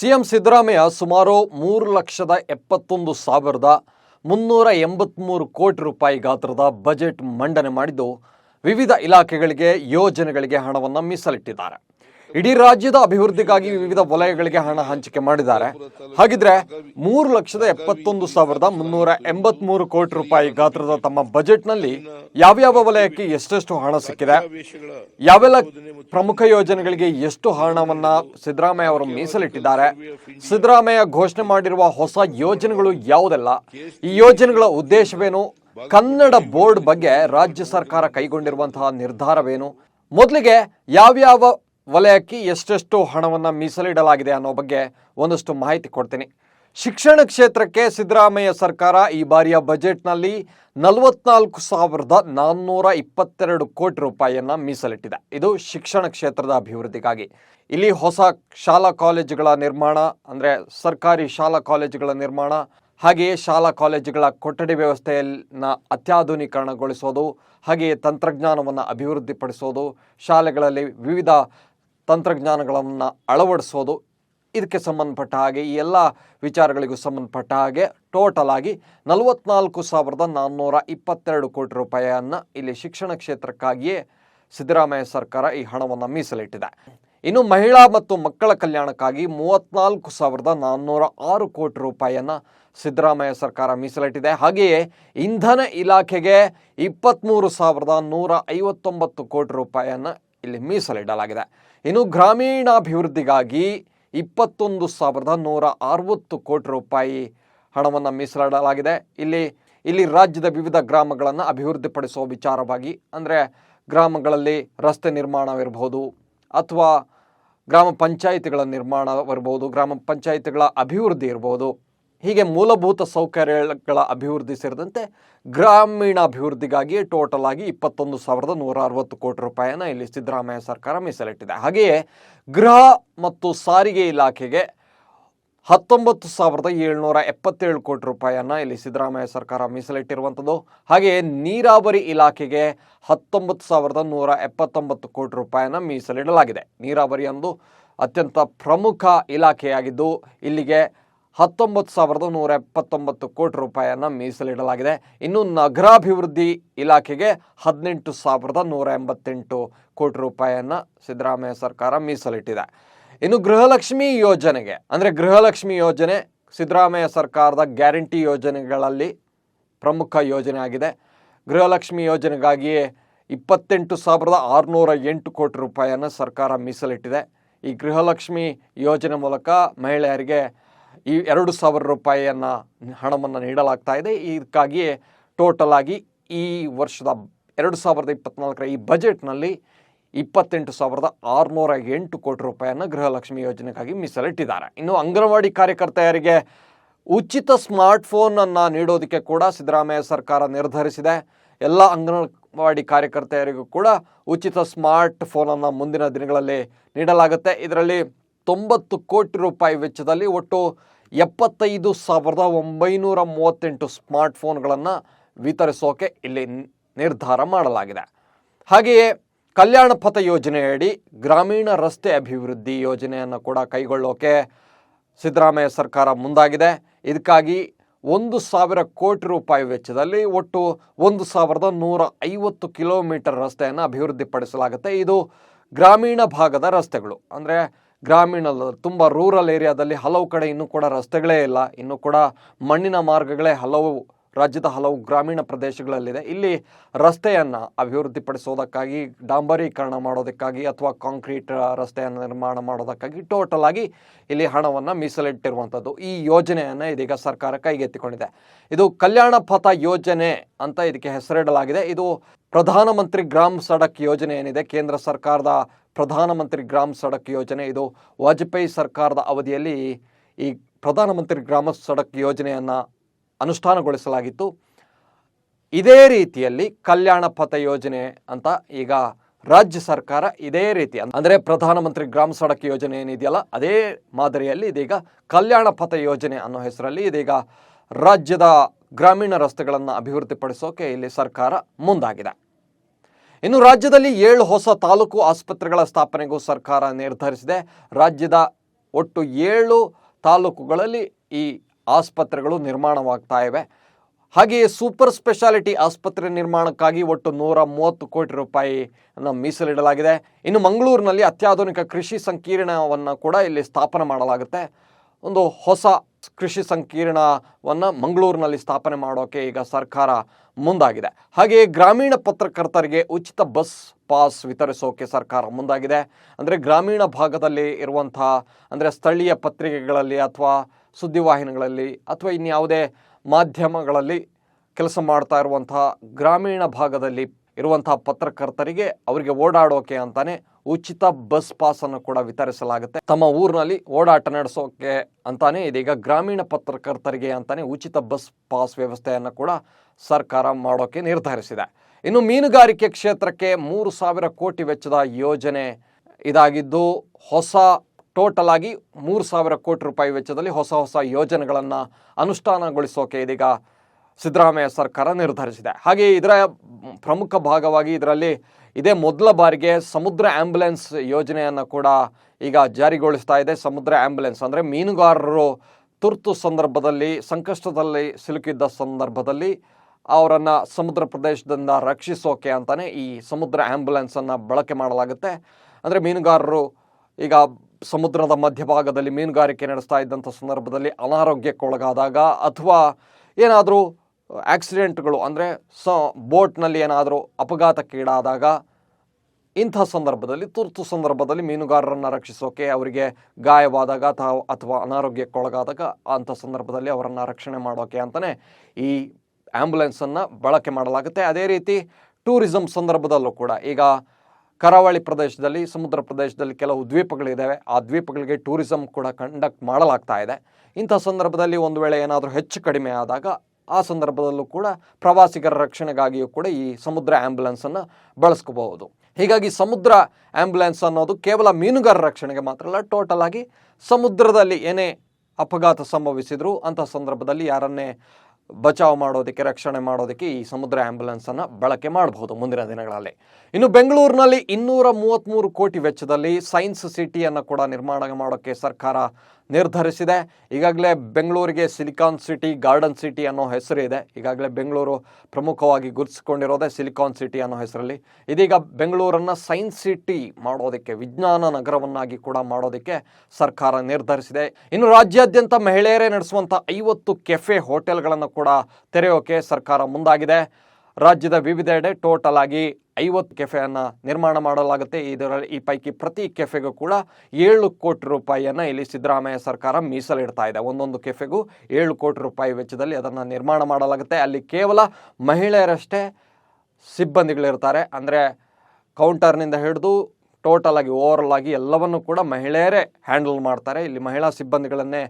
CM Siddaramaiah ಸುಮಾರು ಮೂರು ಲಕ್ಷದ ಎಪ್ಪತ್ತೊಂದು ಸಾವಿರದ ಮುನ್ನೂರ ಎಂಬತ್ಮೂರು ಕೋಟಿ ರೂಪಾಯಿ ಗಾತ್ರದ ಬಜೆಟ್ ಮಂಡನೆ ಮಾಡಿದ್ದು ವಿವಿಧ ಇಲಾಖೆಗಳಿಗೆ ಯೋಜನೆಗಳಿಗೆ ಹಣವನ್ನು ಮೀಸಲಿಟ್ಟಿದ್ದಾರೆ. ಇಡೀ ರಾಜ್ಯದ ಅಭಿವೃದ್ಧಿಗಾಗಿ ವಿವಿಧ ವಲಯಗಳಿಗೆ ಹಣ ಹಂಚಿಕೆ ಮಾಡಿದ್ದಾರೆ. ಹಾಗಿದ್ರೆ ಮೂರು ಲಕ್ಷದ ಎಪ್ಪತ್ತೊಂದು ಸಾವಿರದ ಮುನ್ನೂರ ಎಂಬತ್ಮೂರು ಕೋಟಿ ರೂಪಾಯಿ ಗಾತ್ರದ ತಮ್ಮ ಬಜೆಟ್ನಲ್ಲಿ ಯಾವ್ಯಾವ ವಲಯಕ್ಕೆ ಎಷ್ಟೆಷ್ಟು ಹಣ ಸಿಕ್ಕಿದೆ, ಯಾವೆಲ್ಲ ಪ್ರಮುಖ ಯೋಜನೆಗಳಿಗೆ ಎಷ್ಟು ಹಣವನ್ನ ಸಿದ್ದರಾಮಯ್ಯ ಅವರು ಮೀಸಲಿಟ್ಟಿದ್ದಾರೆ, ಸಿದ್ದರಾಮಯ್ಯ ಘೋಷಣೆ ಮಾಡಿರುವ ಹೊಸ ಯೋಜನೆಗಳು ಯಾವುದೆಲ್ಲ, ಈ ಯೋಜನೆಗಳ ಉದ್ದೇಶವೇನು, ಕನ್ನಡ ಬೋರ್ಡ್ ಬಗ್ಗೆ ರಾಜ್ಯ ಸರ್ಕಾರ ಕೈಗೊಂಡಿರುವಂತಹ ನಿರ್ಧಾರವೇನು, ಮೊದಲಿಗೆ ಯಾವ್ಯಾವ ವಲಯಕ್ಕೆ ಎಷ್ಟೆಷ್ಟು ಹಣವನ್ನು ಮೀಸಲಿಡಲಾಗಿದೆ ಅನ್ನೋ ಬಗ್ಗೆ ಒಂದಷ್ಟು ಮಾಹಿತಿ ಕೊಡ್ತೀನಿ. ಶಿಕ್ಷಣ ಕ್ಷೇತ್ರಕ್ಕೆ ಸಿದ್ದರಾಮಯ್ಯ ಸರ್ಕಾರ ಈ ಬಾರಿಯ ಬಜೆಟ್ನಲ್ಲಿ ನಲವತ್ನಾಲ್ಕು ಸಾವಿರದ ನಾನ್ನೂರ ಇಪ್ಪತ್ತೆರಡು ಕೋಟಿ ರೂಪಾಯಿಯನ್ನು ಮೀಸಲಿಟ್ಟಿದೆ. ಇದು ಶಿಕ್ಷಣ ಕ್ಷೇತ್ರದ ಅಭಿವೃದ್ಧಿಗಾಗಿ. ಇಲ್ಲಿ ಹೊಸ ಶಾಲಾ ಕಾಲೇಜುಗಳ ನಿರ್ಮಾಣ, ಅಂದರೆ ಸರ್ಕಾರಿ ಶಾಲಾ ಕಾಲೇಜುಗಳ ನಿರ್ಮಾಣ, ಹಾಗೆಯೇ ಶಾಲಾ ಕಾಲೇಜುಗಳ ಕೊಠಡಿ ವ್ಯವಸ್ಥೆಯನ್ನ ಅತ್ಯಾಧುನೀಕರಣಗೊಳಿಸೋದು, ಹಾಗೆಯೇ ತಂತ್ರಜ್ಞಾನವನ್ನು ಅಭಿವೃದ್ಧಿಪಡಿಸೋದು, ಶಾಲೆಗಳಲ್ಲಿ ವಿವಿಧ ತಂತ್ರಜ್ಞಾನಗಳನ್ನು ಅಳವಡಿಸೋದು, ಇದಕ್ಕೆ ಸಂಬಂಧಪಟ್ಟ ಹಾಗೆ ಈ ಎಲ್ಲ ವಿಚಾರಗಳಿಗೂ ಸಂಬಂಧಪಟ್ಟ ಹಾಗೆ ಟೋಟಲ್ ಆಗಿ ನಲವತ್ನಾಲ್ಕು ಸಾವಿರದ ನಾನ್ನೂರ ಇಪ್ಪತ್ತೆರಡು ಕೋಟಿ ರೂಪಾಯಿಯನ್ನು ಇಲ್ಲಿ ಶಿಕ್ಷಣ ಕ್ಷೇತ್ರಕ್ಕಾಗಿಯೇ ಸಿದ್ದರಾಮಯ್ಯ ಸರ್ಕಾರ ಈ ಹಣವನ್ನು ಮೀಸಲಿಟ್ಟಿದೆ. ಇನ್ನು ಮಹಿಳಾ ಮತ್ತು ಮಕ್ಕಳ ಕಲ್ಯಾಣಕ್ಕಾಗಿ ಮೂವತ್ನಾಲ್ಕು ಸಾವಿರದ ನಾನ್ನೂರ ಆರು ಕೋಟಿ ರೂಪಾಯಿಯನ್ನು ಸಿದ್ದರಾಮಯ್ಯ ಸರ್ಕಾರ ಮೀಸಲಿಟ್ಟಿದೆ. ಹಾಗೆಯೇ ಇಂಧನ ಇಲಾಖೆಗೆ ಇಪ್ಪತ್ತ್ಮೂರು ಸಾವಿರದ ನೂರ ಐವತ್ತೊಂಬತ್ತು ಕೋಟಿ ರೂಪಾಯಿಯನ್ನು ಇಲ್ಲಿ ಮೀಸಲಿಡಲಾಗಿದೆ. ಇನ್ನು ಗ್ರಾಮೀಣಾಭಿವೃದ್ಧಿಗಾಗಿ ಇಪ್ಪತ್ತೊಂದು ಸಾವಿರದ ನೂರ ಅರವತ್ತು ಕೋಟಿ ರೂಪಾಯಿ ಹಣವನ್ನು ಮೀಸಲಿಡಲಾಗಿದೆ. ಇಲ್ಲಿ ಇಲ್ಲಿ ರಾಜ್ಯದ ವಿವಿಧ ಗ್ರಾಮಗಳನ್ನು ಅಭಿವೃದ್ಧಿಪಡಿಸುವ ವಿಚಾರವಾಗಿ, ಅಂದರೆ ಗ್ರಾಮಗಳಲ್ಲಿ ರಸ್ತೆ ನಿರ್ಮಾಣವಿರ್ಬೋದು ಅಥವಾ ಗ್ರಾಮ ಪಂಚಾಯಿತಿಗಳ ನಿರ್ಮಾಣವಿರ್ಬೋದು ಗ್ರಾಮ ಪಂಚಾಯಿತಿಗಳ ಅಭಿವೃದ್ಧಿ ಇರ್ಬೋದು ಹೀಗೆ ಮೂಲಭೂತ ಸೌಕರ್ಯಗಳ ಅಭಿವೃದ್ಧಿ ಸೇರಿದಂತೆ ಗ್ರಾಮೀಣ ಅಭಿವೃದ್ಧಿಗಾಗಿ ಟೋಟಲ್ ಆಗಿ ಇಪ್ಪತ್ತೊಂದು ಸಾವಿರದ ನೂರ ಅರವತ್ತು ಕೋಟಿ ರೂಪಾಯಿಯನ್ನು ಇಲ್ಲಿ ಸಿದ್ದರಾಮಯ್ಯ ಸರ್ಕಾರ ಮೀಸಲಿಟ್ಟಿದೆ. ಹಾಗೆಯೇ ಗೃಹ ಮತ್ತು ಸಾರಿಗೆ ಇಲಾಖೆಗೆ ಹತ್ತೊಂಬತ್ತು ಸಾವಿರದ ಏಳ್ನೂರ ಎಪ್ಪತ್ತೇಳು ಕೋಟಿ ರೂಪಾಯಿಯನ್ನು ಇಲ್ಲಿ ಸಿದ್ದರಾಮಯ್ಯ ಸರ್ಕಾರ ಮೀಸಲಿಟ್ಟಿರುವಂಥದ್ದು. ಹಾಗೆಯೇ ನೀರಾವರಿ ಇಲಾಖೆಗೆ ಹತ್ತೊಂಬತ್ತು ಸಾವಿರದ ನೂರ ಎಪ್ಪತ್ತೊಂಬತ್ತು ಕೋಟಿ ರೂಪಾಯಿಯನ್ನು ಮೀಸಲಿಡಲಾಗಿದೆ. ನೀರಾವರಿ ಒಂದು ಅತ್ಯಂತ ಪ್ರಮುಖ ಇಲಾಖೆಯಾಗಿದ್ದು, ಇಲ್ಲಿಗೆ ಹತ್ತೊಂಬತ್ತು ಸಾವಿರದ ನೂರ ಎಪ್ಪತ್ತೊಂಬತ್ತು ಕೋಟಿ ರೂಪಾಯಿಯನ್ನು ಮೀಸಲಿಡಲಾಗಿದೆ. ಇನ್ನು ನಗರಾಭಿವೃದ್ಧಿ ಇಲಾಖೆಗೆ ಹದಿನೆಂಟು ಸಾವಿರದ ನೂರ ಎಂಬತ್ತೆಂಟು ಕೋಟಿ ರೂಪಾಯಿಯನ್ನು ಸಿದ್ದರಾಮಯ್ಯ ಸರ್ಕಾರ ಮೀಸಲಿಟ್ಟಿದೆ. ಇನ್ನು ಗೃಹಲಕ್ಷ್ಮಿ ಯೋಜನೆಗೆ, ಅಂದರೆ ಗೃಹಲಕ್ಷ್ಮಿ ಯೋಜನೆ ಸಿದ್ದರಾಮಯ್ಯ ಸರ್ಕಾರದ ಗ್ಯಾರಂಟಿ ಯೋಜನೆಗಳಲ್ಲಿ ಪ್ರಮುಖ ಯೋಜನೆ ಆಗಿದೆ. ಗೃಹಲಕ್ಷ್ಮಿ ಯೋಜನೆಗಾಗಿಯೇ ಇಪ್ಪತ್ತೆಂಟು ಸಾವಿರದ ಆರುನೂರ ಎಂಟು ಕೋಟಿ ರೂಪಾಯಿಯನ್ನು ಸರ್ಕಾರ ಮೀಸಲಿಟ್ಟಿದೆ. ಈ ಗೃಹಲಕ್ಷ್ಮಿ ಯೋಜನೆ ಮೂಲಕ ಮಹಿಳೆಯರಿಗೆ ಈ ಎರಡು ಸಾವಿರ ರೂಪಾಯಿಯನ್ನು ಹಣವನ್ನು ನೀಡಲಾಗ್ತಾ ಇದೆ. ಇದಕ್ಕಾಗಿಯೇ ಟೋಟಲ್ ಆಗಿ ಈ ವರ್ಷದ ಎರಡು ಸಾವಿರದ ಇಪ್ಪತ್ನಾಲ್ಕರ ಈ ಬಜೆಟ್ನಲ್ಲಿ ಇಪ್ಪತ್ತೆಂಟು ಸಾವಿರದ ಆರುನೂರ ಎಂಟು ಕೋಟಿ ರೂಪಾಯಿಯನ್ನು ಗೃಹಲಕ್ಷ್ಮಿ ಯೋಜನೆಗಾಗಿ ಮೀಸಲಿಟ್ಟಿದ್ದಾರೆ. ಇನ್ನು ಅಂಗನವಾಡಿ ಕಾರ್ಯಕರ್ತೆಯರಿಗೆ ಉಚಿತ ಸ್ಮಾರ್ಟ್ಫೋನನ್ನು ನೀಡೋದಕ್ಕೆ ಕೂಡ ಸಿದ್ದರಾಮಯ್ಯ ಸರ್ಕಾರ ನಿರ್ಧರಿಸಿದೆ. ಎಲ್ಲ ಅಂಗನವಾಡಿ ಕಾರ್ಯಕರ್ತೆಯರಿಗೂ ಕೂಡ ಉಚಿತ ಸ್ಮಾರ್ಟ್ ಫೋನನ್ನು ಮುಂದಿನ ದಿನಗಳಲ್ಲಿ ನೀಡಲಾಗುತ್ತೆ. ಇದರಲ್ಲಿ ತೊಂಬತ್ತು ಕೋಟಿ ರೂಪಾಯಿ ವೆಚ್ಚದಲ್ಲಿ ಒಟ್ಟು ಎಪ್ಪತ್ತೈದು ಸಾವಿರದ ಒಂಬೈನೂರ ಮೂವತ್ತೆಂಟು ಸ್ಮಾರ್ಟ್ಫೋನ್ಗಳನ್ನು ವಿತರಿಸೋಕೆ ಇಲ್ಲಿ ನಿರ್ಧಾರ ಮಾಡಲಾಗಿದೆ. ಹಾಗೆಯೇ ಕಲ್ಯಾಣ ಪಥ ಯೋಜನೆಯಡಿ ಗ್ರಾಮೀಣ ರಸ್ತೆ ಅಭಿವೃದ್ಧಿ ಯೋಜನೆಯನ್ನು ಕೂಡ ಕೈಗೊಳ್ಳೋಕೆ ಸಿದ್ದರಾಮಯ್ಯ ಸರ್ಕಾರ ಮುಂದಾಗಿದೆ. ಇದಕ್ಕಾಗಿ ಒಂದು ಸಾವಿರ ಕೋಟಿ ರೂಪಾಯಿ ವೆಚ್ಚದಲ್ಲಿ ಒಟ್ಟು ಒಂದು ಸಾವಿರದ ನೂರ ಐವತ್ತು ಕಿಲೋಮೀಟರ್ ರಸ್ತೆಯನ್ನು ಅಭಿವೃದ್ಧಿಪಡಿಸಲಾಗುತ್ತೆ. ಇದು ಗ್ರಾಮೀಣ ಭಾಗದ ರಸ್ತೆಗಳು. ಅಂದರೆ ಗ್ರಾಮೀಣ, ತುಂಬ ರೂರಲ್ ಏರಿಯಾದಲ್ಲಿ ಹಲವು ಕಡೆ ಇನ್ನೂ ಕೂಡ ರಸ್ತೆಗಳೇ ಇಲ್ಲ. ಇನ್ನೂ ಕೂಡ ಮಣ್ಣಿನ ಮಾರ್ಗಗಳೇ ಹಲವು ರಾಜ್ಯದ ಹಲವು ಗ್ರಾಮೀಣ ಪ್ರದೇಶಗಳಲ್ಲಿದೆ. ಇಲ್ಲಿ ರಸ್ತೆಯನ್ನು ಅಭಿವೃದ್ಧಿಪಡಿಸೋದಕ್ಕಾಗಿ, ಡಾಂಬರೀಕರಣ ಮಾಡೋದಕ್ಕಾಗಿ ಅಥವಾ ಕಾಂಕ್ರೀಟ್ ರಸ್ತೆಯನ್ನು ನಿರ್ಮಾಣ ಮಾಡೋದಕ್ಕಾಗಿ ಟೋಟಲ್ ಆಗಿ ಇಲ್ಲಿ ಹಣವನ್ನು ಮೀಸಲಿಟ್ಟಿರುವಂಥದ್ದು ಈ ಯೋಜನೆಯನ್ನು ಇದೀಗ ಸರ್ಕಾರ ಕೈಗೆತ್ತಿಕೊಂಡಿದೆ. ಇದು ಕಲ್ಯಾಣ ಪಥ ಯೋಜನೆ ಅಂತ ಇದಕ್ಕೆ ಹೆಸರಿಡಲಾಗಿದೆ. ಇದು ಪ್ರಧಾನಮಂತ್ರಿ ಗ್ರಾಮ್ ಸಡಕ್ ಯೋಜನೆ ಏನಿದೆ? ಕೇಂದ್ರ ಸರ್ಕಾರದ ಪ್ರಧಾನಮಂತ್ರಿ ಗ್ರಾಮ್ ಸಡಕ್ ಯೋಜನೆ. ಇದು ವಾಜಪೇಯಿ ಸರ್ಕಾರದ ಅವಧಿಯಲ್ಲಿ ಈ ಪ್ರಧಾನಮಂತ್ರಿ ಗ್ರಾಮ ಸಡಕ್ ಯೋಜನೆಯನ್ನು ಅನುಷ್ಠಾನಗೊಳಿಸಲಾಗಿತ್ತು. ಇದೇ ರೀತಿಯಲ್ಲಿ ಕಲ್ಯಾಣ ಪಥ ಯೋಜನೆ ಅಂತ ಈಗ ರಾಜ್ಯ ಸರ್ಕಾರ ಇದೇ ರೀತಿ ಅಂದರೆ ಪ್ರಧಾನಮಂತ್ರಿ ಗ್ರಾಮ ಸಡಕ್ ಯೋಜನೆ ಏನಿದೆಯಲ್ಲ, ಅದೇ ಮಾದರಿಯಲ್ಲಿ ಇದೀಗ ಕಲ್ಯಾಣ ಪಥ ಯೋಜನೆ ಅನ್ನೋ ಹೆಸರಲ್ಲಿ ಇದೀಗ ರಾಜ್ಯದ ಗ್ರಾಮೀಣ ರಸ್ತೆಗಳನ್ನು ಅಭಿವೃದ್ಧಿಪಡಿಸೋಕೆ ಇಲ್ಲಿ ಸರ್ಕಾರ ಮುಂದಾಗಿದೆ. ಇನ್ನು ರಾಜ್ಯದಲ್ಲಿ ಏಳು ಹೊಸ ತಾಲೂಕು ಆಸ್ಪತ್ರೆಗಳ ಸ್ಥಾಪನೆಗೂ ಸರ್ಕಾರ ನಿರ್ಧರಿಸಿದೆ. ರಾಜ್ಯದ ಒಟ್ಟು ಏಳು ತಾಲೂಕುಗಳಲ್ಲಿ ಈ ಆಸ್ಪತ್ರೆಗಳು ನಿರ್ಮಾಣವಾಗ್ತಾ ಇವೆ. ಹಾಗೆಯೇ ಸೂಪರ್ ಸ್ಪೆಷಾಲಿಟಿ ಆಸ್ಪತ್ರೆ ನಿರ್ಮಾಣಕ್ಕಾಗಿ ಒಟ್ಟು ನೂರ ಮೂವತ್ತು ಕೋಟಿ ರೂಪಾಯಿಯನ್ನು ಮೀಸಲಿಡಲಾಗಿದೆ. ಇನ್ನು ಮಂಗಳೂರಿನಲ್ಲಿ ಅತ್ಯಾಧುನಿಕ ಕೃಷಿ ಸಂಕೀರ್ಣವನ್ನು ಕೂಡ ಇಲ್ಲಿ ಸ್ಥಾಪನೆ ಮಾಡಲಾಗುತ್ತೆ. ಒಂದು ಹೊಸ ಕೃಷಿ ಸಂಕೀರ್ಣವನ್ನು ಮಂಗಳೂರಿನಲ್ಲಿ ಸ್ಥಾಪನೆ ಮಾಡೋಕೆ ಈಗ ಸರ್ಕಾರ ಮುಂದಾಗಿದೆ. ಹಾಗೆಯೇ ಗ್ರಾಮೀಣ ಪತ್ರಕರ್ತರಿಗೆ ಉಚಿತ ಬಸ್ ಪಾಸ್ ವಿತರಿಸೋಕೆ ಸರ್ಕಾರ ಮುಂದಾಗಿದೆ. ಅಂದರೆ ಗ್ರಾಮೀಣ ಭಾಗದಲ್ಲಿ ಇರುವಂತಹ ಅಂದರೆ ಸ್ಥಳೀಯ ಪತ್ರಿಕೆಗಳಲ್ಲಿ ಅಥವಾ ಸುದ್ದಿವಾಹಿನಿಗಳಲ್ಲಿ ಅಥವಾ ಇನ್ಯಾವುದೇ ಮಾಧ್ಯಮಗಳಲ್ಲಿ ಕೆಲಸ ಮಾಡ್ತಾ ಇರುವಂತಹ ಗ್ರಾಮೀಣ ಭಾಗದಲ್ಲಿ ಇರುವಂತಹ ಪತ್ರಕರ್ತರಿಗೆ ಅವರಿಗೆ ಓಡಾಡೋಕೆ ಅಂತಾನೆ ಉಚಿತ ಬಸ್ ಪಾಸ್ ಅನ್ನು ಕೂಡ ವಿತರಿಸಲಾಗುತ್ತೆ. ತಮ್ಮ ಊರಿನಲ್ಲಿ ಓಡಾಟ ನಡೆಸೋಕೆ ಅಂತಾನೆ ಇದೀಗ ಗ್ರಾಮೀಣ ಪತ್ರಕರ್ತರಿಗೆ ಅಂತಾನೆ ಉಚಿತ ಬಸ್ ಪಾಸ್ ವ್ಯವಸ್ಥೆಯನ್ನು ಕೂಡ ಸರ್ಕಾರ ಮಾಡೋಕೆ ನಿರ್ಧರಿಸಿದೆ. ಇನ್ನು ಮೀನುಗಾರಿಕೆ ಕ್ಷೇತ್ರಕ್ಕೆ ಮೂರು ಸಾವಿರ ಕೋಟಿ ವೆಚ್ಚದ ಯೋಜನೆ ಇದಾಗಿದ್ದು, ಹೊಸ ಟೋಟಲ್ ಆಗಿ ಮೂರು ಸಾವಿರ ಕೋಟಿ ರೂಪಾಯಿ ವೆಚ್ಚದಲ್ಲಿ ಹೊಸ ಹೊಸ ಯೋಜನೆಗಳನ್ನು ಅನುಷ್ಠಾನಗೊಳಿಸೋಕೆ ಇದೀಗ ಸಿದ್ದರಾಮಯ್ಯ ಸರ್ಕಾರ ನಿರ್ಧರಿಸಿದೆ. ಹಾಗೆ ಇದರ ಪ್ರಮುಖ ಭಾಗವಾಗಿ ಇದರಲ್ಲಿ ಇದೇ ಮೊದಲ ಬಾರಿಗೆ ಸಮುದ್ರ ಆ್ಯಂಬುಲೆನ್ಸ್ ಯೋಜನೆಯನ್ನು ಕೂಡ ಈಗ ಜಾರಿಗೊಳಿಸ್ತಾ ಇದೆ. ಸಮುದ್ರ ಆ್ಯಂಬುಲೆನ್ಸ್ ಅಂದರೆ ಮೀನುಗಾರರು ತುರ್ತು ಸಂದರ್ಭದಲ್ಲಿ, ಸಂಕಷ್ಟದಲ್ಲಿ ಸಿಲುಕಿದ್ದ ಸಂದರ್ಭದಲ್ಲಿ ಅವರನ್ನು ಸಮುದ್ರ ಪ್ರದೇಶದಿಂದ ರಕ್ಷಿಸೋಕೆ ಅಂತಲೇ ಈ ಸಮುದ್ರ ಆ್ಯಂಬುಲೆನ್ಸನ್ನು ಬಳಕೆ ಮಾಡಲಾಗುತ್ತೆ. ಅಂದರೆ ಮೀನುಗಾರರು ಈಗ ಸಮುದ್ರದ ಮಧ್ಯಭಾಗದಲ್ಲಿ ಮೀನುಗಾರಿಕೆ ನಡೆಸ್ತಾ ಇದ್ದಂಥ ಸಂದರ್ಭದಲ್ಲಿ ಅನಾರೋಗ್ಯಕ್ಕೊಳಗಾದಾಗ ಅಥವಾ ಏನಾದರೂ ಆಕ್ಸಿಡೆಂಟ್ಗಳು ಅಂದರೆ ಸ, ಬೋಟ್ನಲ್ಲಿ ಏನಾದರೂ ಅಪಘಾತಕ್ಕೀಡಾದಾಗ ಇಂಥ ಸಂದರ್ಭದಲ್ಲಿ, ತುರ್ತು ಸಂದರ್ಭದಲ್ಲಿ ಮೀನುಗಾರರನ್ನು ರಕ್ಷಿಸೋಕೆ ಅವರಿಗೆ ಗಾಯವಾದಾಗ ಅಥವಾ ಅಥವಾ ಅನಾರೋಗ್ಯಕ್ಕೊಳಗಾದಾಗ ಅಂಥ ಸಂದರ್ಭದಲ್ಲಿ ಅವರನ್ನು ರಕ್ಷಣೆ ಮಾಡೋಕೆ ಅಂತಲೇ ಈ ಆ್ಯಂಬುಲೆನ್ಸನ್ನು ಬಳಕೆ ಮಾಡಲಾಗುತ್ತೆ. ಅದೇ ರೀತಿ ಟೂರಿಸಂ ಸಂದರ್ಭದಲ್ಲೂ ಕೂಡ ಈಗ ಕರಾವಳಿ ಪ್ರದೇಶದಲ್ಲಿ, ಸಮುದ್ರ ಪ್ರದೇಶದಲ್ಲಿ ಕೆಲವು ದ್ವೀಪಗಳಿದ್ದಾವೆ ಆ ದ್ವೀಪಗಳಿಗೆ ಟೂರಿಸಂ ಕೂಡ ಕಂಡಕ್ಟ್ ಮಾಡಲಾಗ್ತಾ ಇದೆ. ಇಂಥ ಸಂದರ್ಭದಲ್ಲಿ ಒಂದು ವೇಳೆ ಏನಾದರೂ ಹೆಚ್ಚು ಕಡಿಮೆ ಆದಾಗ ಆ ಸಂದರ್ಭದಲ್ಲೂ ಕೂಡ ಪ್ರವಾಸಿಗರ ರಕ್ಷಣೆಗಾಗಿಯೂ ಕೂಡ ಈ ಸಮುದ್ರ ಆ್ಯಂಬುಲೆನ್ಸನ್ನು ಬಳಸ್ಕೋಬಹುದು. ಹೀಗಾಗಿ ಸಮುದ್ರ ಆ್ಯಂಬುಲೆನ್ಸ್ ಅನ್ನೋದು ಕೇವಲ ಮೀನುಗಾರರ ರಕ್ಷಣೆಗೆ ಮಾತ್ರ ಅಲ್ಲ, ಟೋಟಲ್ ಆಗಿ ಸಮುದ್ರದಲ್ಲಿ ಏನೇ ಅಪಘಾತ ಸಂಭವಿಸಿದರೂ ಅಂಥ ಸಂದರ್ಭದಲ್ಲಿ ಯಾರನ್ನೇ ಬಚಾವ್ ಮಾಡೋದಕ್ಕೆ, ರಕ್ಷಣೆ ಮಾಡೋದಕ್ಕೆ ಈ ಸಮುದ್ರ ಆ್ಯಂಬುಲೆನ್ಸನ್ನು ಬಳಕೆ ಮಾಡಬಹುದು ಮುಂದಿನ ದಿನಗಳಲ್ಲಿ. ಇನ್ನು ಬೆಂಗಳೂರಿನಲ್ಲಿ ಇನ್ನೂರ ಮೂವತ್ತ್ಮೂರು ಕೋಟಿ ವೆಚ್ಚದಲ್ಲಿ ಸೈನ್ಸ್ ಸಿಟಿಯನ್ನು ಕೂಡ ನಿರ್ಮಾಣ ಮಾಡೋಕ್ಕೆ ಸರ್ಕಾರ ನಿರ್ಧರಿಸಿದೆ. ಈಗಾಗಲೇ ಬೆಂಗಳೂರಿಗೆ ಸಿಲಿಕಾನ್ ಸಿಟಿ, ಗಾರ್ಡನ್ ಸಿಟಿ ಅನ್ನೋ ಹೆಸರು ಇದೆ. ಈಗಾಗಲೇ ಬೆಂಗಳೂರು ಪ್ರಮುಖವಾಗಿ ಗುರುತಿಸಿಕೊಂಡಿರೋದೇ ಸಿಲಿಕಾನ್ ಸಿಟಿ ಅನ್ನೋ ಹೆಸರಲ್ಲಿ. ಇದೀಗ ಬೆಂಗಳೂರನ್ನು ಸೈನ್ಸ್ ಸಿಟಿ ಮಾಡೋದಕ್ಕೆ, ವಿಜ್ಞಾನ ನಗರವನ್ನಾಗಿ ಕೂಡ ಮಾಡೋದಕ್ಕೆ ಸರ್ಕಾರ ನಿರ್ಧರಿಸಿದೆ. ಇನ್ನು ರಾಜ್ಯಾದ್ಯಂತ ಮಹಿಳೆಯರೇ ನಡೆಸುವಂಥ ಐವತ್ತು ಕೆಫೆ ಹೋಟೆಲ್ಗಳನ್ನು ಕೂಡ ತೆರೆಯೋಕೆ ಸರ್ಕಾರ ಮುಂದಾಗಿದೆ. ರಾಜ್ಯದ ವಿವಿಧೆಡೆ ಟೋಟಲ್ ಆಗಿ ಐವತ್ತು ಕೆಫೆಯನ್ನು ನಿರ್ಮಾಣ ಮಾಡಲಾಗುತ್ತೆ. ಇದರಲ್ಲಿ ಈ ಪೈಕಿ ಪ್ರತಿ ಕೆಫೆಗೂ ಕೂಡ ಏಳು ಕೋಟಿ ರೂಪಾಯಿಯನ್ನು ಇಲ್ಲಿ ಸಿದ್ದರಾಮಯ್ಯ ಸರ್ಕಾರ ಮೀಸಲಿಡ್ತಾ ಇದೆ. ಒಂದೊಂದು ಕೆಫೆಗೂ ಏಳು ಕೋಟಿ ರೂಪಾಯಿ ವೆಚ್ಚದಲ್ಲಿ ಅದನ್ನು ನಿರ್ಮಾಣ ಮಾಡಲಾಗುತ್ತೆ. ಅಲ್ಲಿ ಕೇವಲ ಮಹಿಳೆಯರಷ್ಟೇ ಸಿಬ್ಬಂದಿಗಳಿರ್ತಾರೆ. ಅಂದರೆ ಕೌಂಟರ್ನಿಂದ ಹಿಡಿದು ಟೋಟಲ್ ಆಗಿ ಓವರಲ್ ಆಗಿ ಎಲ್ಲವನ್ನು ಕೂಡ ಮಹಿಳೆಯರೇ ಹ್ಯಾಂಡಲ್ ಮಾಡ್ತಾರೆ. ಇಲ್ಲಿ ಮಹಿಳಾ ಸಿಬ್ಬಂದಿಗಳನ್ನೇ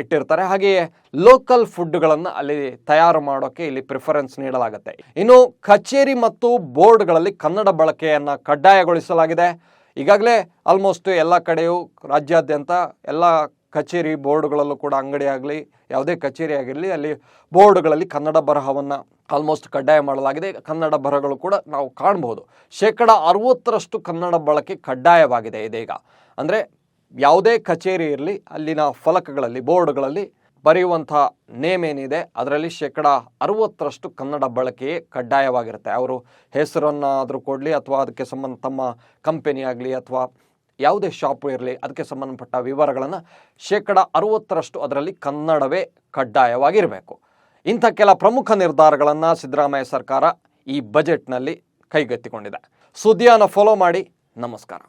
ಇಟ್ಟಿರ್ತಾರೆ. ಹಾಗೆಯೇ ಲೋಕಲ್ ಫುಡ್ಗಳನ್ನು ಅಲ್ಲಿ ತಯಾರು ಮಾಡೋಕ್ಕೆ ಇಲ್ಲಿ ಪ್ರಿಫರೆನ್ಸ್ ನೀಡಲಾಗುತ್ತೆ. ಇನ್ನು ಕಚೇರಿ ಮತ್ತು ಬೋರ್ಡ್ಗಳಲ್ಲಿ ಕನ್ನಡ ಬಳಕೆಯನ್ನು ಕಡ್ಡಾಯಗೊಳಿಸಲಾಗಿದೆ. ಈಗಾಗಲೇ ಆಲ್ಮೋಸ್ಟ್ ಎಲ್ಲ ಕಡೆಯೂ ರಾಜ್ಯಾದ್ಯಂತ ಎಲ್ಲ ಕಚೇರಿ ಬೋರ್ಡ್ಗಳಲ್ಲೂ ಕೂಡ ಅಂಗಡಿ ಆಗಲಿ ಯಾವುದೇ ಕಚೇರಿ ಆಗಿರಲಿ, ಅಲ್ಲಿ ಬೋರ್ಡ್ಗಳಲ್ಲಿ ಕನ್ನಡ ಬರಹವನ್ನು ಆಲ್ಮೋಸ್ಟ್ ಕಡ್ಡಾಯ ಮಾಡಲಾಗಿದೆ. ಕನ್ನಡ ಬರಹಗಳು ಕೂಡ ನಾವು ಕಾಣ್ಬೋದು. ಶೇಕಡ ಅರವತ್ತರಷ್ಟು ಕನ್ನಡ ಬಳಕೆ ಕಡ್ಡಾಯವಾಗಿದೆ ಇದೀಗ. ಅಂದರೆ ಯಾವುದೇ ಕಚೇರಿ ಇರಲಿ, ಅಲ್ಲಿನ ಫಲಕಗಳಲ್ಲಿ, ಬೋರ್ಡ್ಗಳಲ್ಲಿ ಬರೆಯುವಂಥ ನೇಮ್ ಏನಿದೆ, ಅದರಲ್ಲಿ ಶೇಕಡ ಅರುವತ್ತರಷ್ಟು ಕನ್ನಡ ಬಳಕೆಯೇ ಕಡ್ಡಾಯವಾಗಿರುತ್ತೆ. ಅವರು ಹೆಸರನ್ನಾದರೂ ಕೊಡಲಿ ಅಥವಾ ಅದಕ್ಕೆ ಸಂಬಂಧ, ತಮ್ಮ ಕಂಪೆನಿ ಆಗಲಿ ಅಥವಾ ಯಾವುದೇ ಶಾಪು ಇರಲಿ, ಅದಕ್ಕೆ ಸಂಬಂಧಪಟ್ಟ ವಿವರಗಳನ್ನು ಶೇಕಡ ಅರುವತ್ತರಷ್ಟು ಅದರಲ್ಲಿ ಕನ್ನಡವೇ ಕಡ್ಡಾಯವಾಗಿರಬೇಕು. ಇಂಥ ಕೆಲ ಪ್ರಮುಖ ನಿರ್ಧಾರಗಳನ್ನು ಸಿದ್ದರಾಮಯ್ಯ ಸರ್ಕಾರ ಈ ಬಜೆಟ್ನಲ್ಲಿ ಕೈಗೆತ್ತಿಕೊಂಡಿದೆ. ಸುದ್ದಿಯನ್ನು ಫಾಲೋ ಮಾಡಿ. ನಮಸ್ಕಾರ.